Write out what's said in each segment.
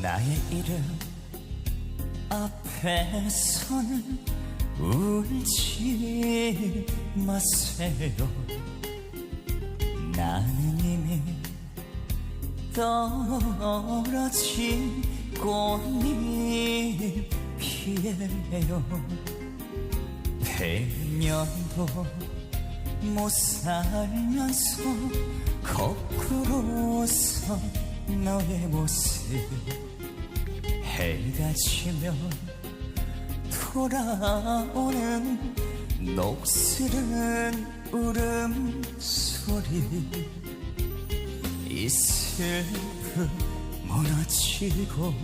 나의 이름 앞에서는 울지 마세요. 나는 이미 떨어진 꽃잎이에요. 백년도 못 살면서 거꾸로 선 너의 모습. 해가 지면 돌아오는 녹슬은 울음소리. 이 슬픔 무너지고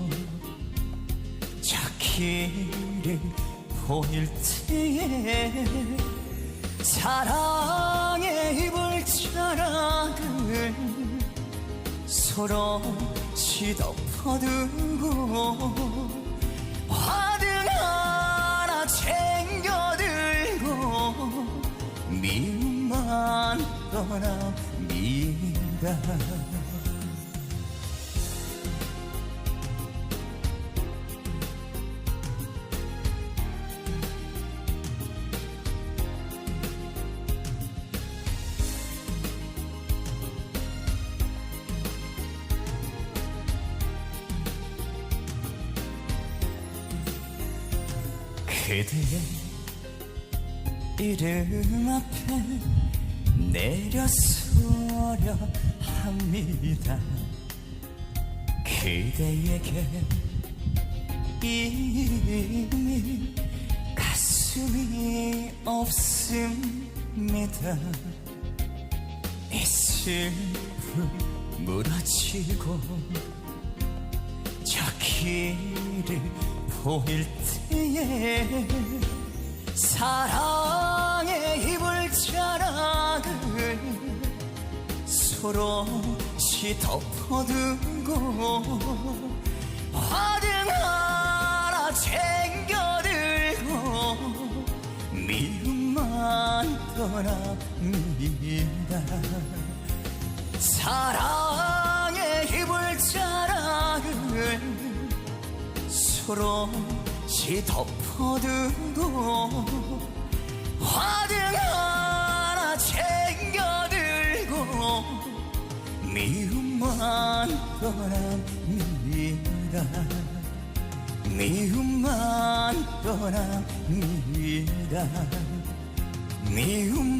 자기를 보일 때에 사랑의 이불 자락을 서로 시덮어두고 화등 하나 챙겨들고 미움만 떠납니다 그대의 이름 앞에 내려서려 합니다. 그대에게 이미 가슴이 없습니다. 이 슬픔 무너지고 저 길을 보일 때에 사랑의 이불 자락을 서로 시 덮어두고 화등 하나 챙겨들고 미움만 떠납니다. 사랑 서로 시덮어두고 화등 하나 챙겨들고 미움만 떠납니다 미움만 떠납니다 미움